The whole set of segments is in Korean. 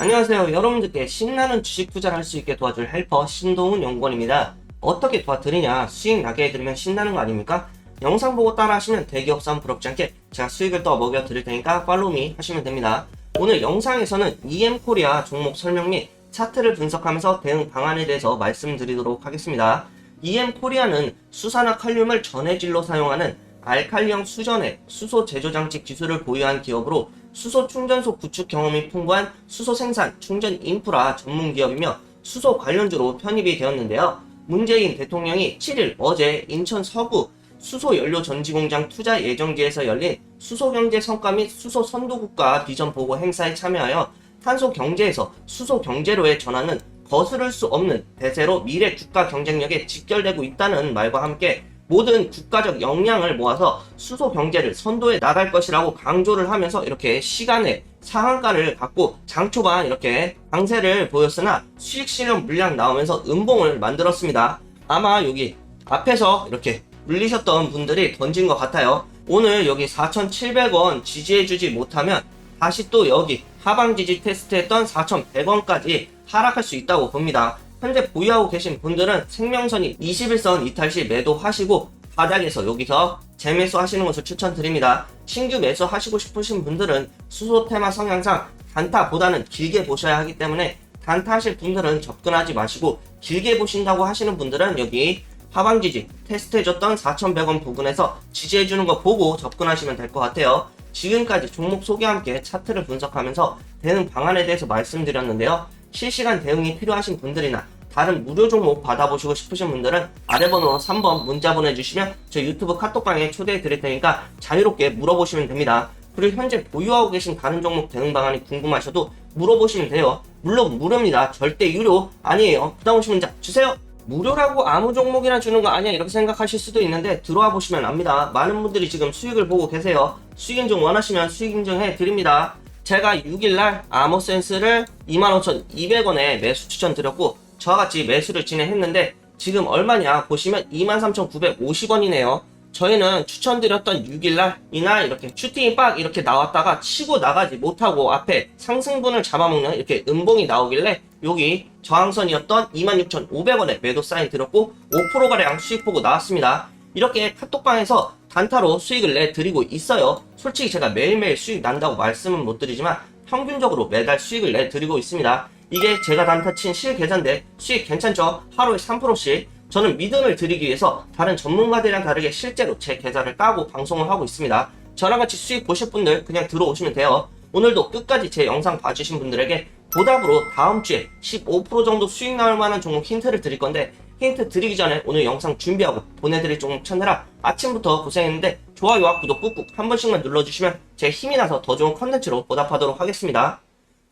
안녕하세요. 여러분들께 신나는 주식 투자를 할 수 있게 도와줄 헬퍼 신동훈 연구원입니다. 어떻게 도와드리냐? 수익 나게 해드리면 신나는 거 아닙니까? 영상 보고 따라 하시면 대기업 싸움 부럽지 않게 제가 수익을 더 먹여 드릴 테니까 팔로우미 하시면 됩니다. 오늘 영상에서는 EM코리아 종목 설명 및 차트를 분석하면서 대응 방안에 대해서 말씀드리도록 하겠습니다. EM코리아는 수산화 칼륨을 전해질로 사용하는 알칼리형 수전액 수소 제조 장치 기술을 보유한 기업으로 수소 충전소 구축 경험이 풍부한 수소 생산 충전 인프라 전문 기업이며 수소 관련주로 편입이 되었는데요. 문재인 대통령이 7일 어제 인천 서구 수소 연료 전지 공장 투자 예정지에서 열린 수소 경제 성과 및 수소 선도국가 비전 보고 행사에 참여하여 탄소 경제에서 수소 경제로의 전환은 거스를 수 없는 대세로 미래 국가 경쟁력에 직결되고 있다는 말과 함께 모든 국가적 역량을 모아서 수소 경제를 선도해 나갈 것이라고 강조를 하면서 이렇게 시간에 상한가를 갖고 장 초반 이렇게 강세를 보였으나 수익 실현 물량 나오면서 음봉을 만들었습니다. 아마 여기 앞에서 이렇게 물리셨던 분들이 던진 것 같아요. 오늘 여기 4,700원 지지해주지 못하면 다시 또 여기 하방 지지 테스트했던 4,100원까지 하락할 수 있다고 봅니다. 현재 보유하고 계신 분들은 생명선이 21선 이탈 시 매도하시고 바닥에서 여기서 재매수 하시는 것을 추천드립니다. 신규 매수 하시고 싶으신 분들은 수소 테마 성향상 단타보다는 길게 보셔야 하기 때문에 단타 하실 분들은 접근하지 마시고 길게 보신다고 하시는 분들은 여기 하방 지지 테스트해줬던 4,100원 부근에서 지지해주는 거 보고 접근하시면 될 것 같아요. 지금까지 종목 소개와 함께 차트를 분석하면서 대응 방안에 대해서 말씀드렸는데요. 실시간 대응이 필요하신 분들이나 다른 무료 종목 받아보시고 싶으신 분들은 아래 번호 3번 문자 보내주시면 저 유튜브 카톡방에 초대해 드릴 테니까 자유롭게 물어보시면 됩니다. 그리고 현재 보유하고 계신 다른 종목 대응 방안이 궁금하셔도 물어보시면 돼요. 물론 무료입니다. 절대 유료 아니에요. 부담 없이 문자 주세요. 무료라고 아무 종목이나 주는 거 아니야 이렇게 생각하실 수도 있는데 들어와 보시면 압니다. 많은 분들이 지금 수익을 보고 계세요. 수익 인증 원하시면 수익 인증해 드립니다. 제가 6일날 아모센스를 25,200원에 매수 추천드렸고 저와 같이 매수를 진행했는데 지금 얼마냐 보시면 23,950원이네요. 저희는 추천드렸던 6일날 이날 이렇게 슈팅이 빡 이렇게 나왔다가 치고 나가지 못하고 앞에 상승분을 잡아먹는 이렇게 음봉이 나오길래 여기 저항선이었던 26,500원에 매도 사인 들었고 5%가량 수익 보고 나왔습니다. 이렇게 카톡방에서 단타로 수익을 내드리고 있어요. 솔직히 제가 매일매일 수익 난다고 말씀은 못 드리지만 평균적으로 매달 수익을 내드리고 있습니다. 이게 제가 단타 친 실계산대 수익 괜찮죠? 하루에 3%씩 저는 믿음을 드리기 위해서 다른 전문가들이랑 다르게 실제로 제 계좌를 까고 방송을 하고 있습니다. 저랑 같이 수익 보실 분들 그냥 들어오시면 돼요. 오늘도 끝까지 제 영상 봐주신 분들에게 보답으로 다음 주에 15% 정도 수익 나올 만한 종목 힌트를 드릴 건데 힌트 드리기 전에 오늘 영상 준비하고 보내드릴 종목 찾느라 아침부터 고생했는데 좋아요와 구독 꾹꾹 한 번씩만 눌러주시면 제 힘이 나서 더 좋은 컨텐츠로 보답하도록 하겠습니다.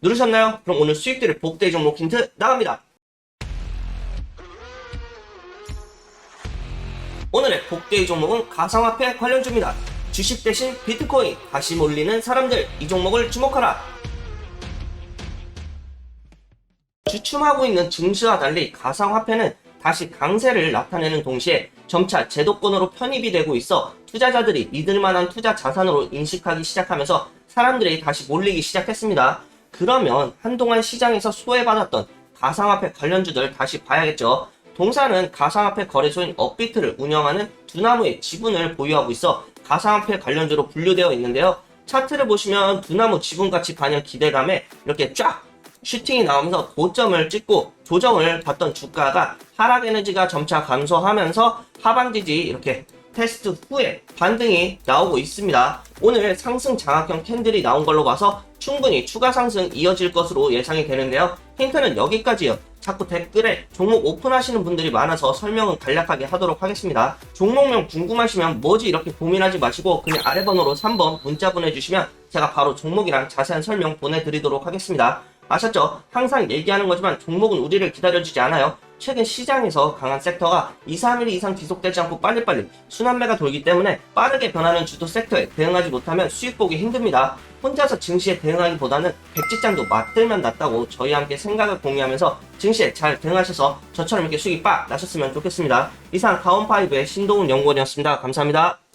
누르셨나요? 그럼 오늘 수익들의 복대 종목 힌트 나갑니다. 오늘의 복대의 종목은 가상화폐 관련주입니다. 주식 대신 비트코인 다시 몰리는 사람들 이 종목을 주목하라. 주춤하고 있는 증시와 달리 가상화폐는 다시 강세를 나타내는 동시에 점차 제도권으로 편입이 되고 있어 투자자들이 믿을 만한 투자 자산으로 인식하기 시작하면서 사람들이 다시 몰리기 시작했습니다. 그러면 한동안 시장에서 소외받았던 가상화폐 관련주들 다시 봐야겠죠. 동사는 가상화폐 거래소인 업비트를 운영하는 두나무의 지분을 보유하고 있어 가상화폐 관련주로 분류되어 있는데요. 차트를 보시면 두나무 지분 가치 반영 기대감에 이렇게 쫙 슈팅이 나오면서 고점을 찍고 조정을 받던 주가가 하락 에너지가 점차 감소하면서 하방 지지 이렇게 테스트 후에 반등이 나오고 있습니다. 오늘 상승 장악형 캔들이 나온 걸로 봐서 충분히 추가 상승 이어질 것으로 예상이 되는데요. 힌트는 여기까지요. 자꾸 댓글에 종목 오픈하시는 분들이 많아서 설명은 간략하게 하도록 하겠습니다. 종목명 궁금하시면 뭐지 이렇게 고민하지 마시고 그냥 아래 번호로 3번 문자 보내주시면 제가 바로 종목이랑 자세한 설명 보내드리도록 하겠습니다. 아셨죠? 항상 얘기하는 거지만 종목은 우리를 기다려주지 않아요. 최근 시장에서 강한 섹터가 2, 3일 이상 지속되지 않고 빨리빨리 순환매가 돌기 때문에 빠르게 변하는 주도 섹터에 대응하지 못하면 수익 보기 힘듭니다. 혼자서 증시에 대응하기보다는 백지장도 맞들면 낫다고 저희와 함께 생각을 공유하면서 증시에 잘 대응하셔서 저처럼 이렇게 수익이 빡 나셨으면 좋겠습니다. 이상 가온파이브의 신동훈 연구원이었습니다. 감사합니다.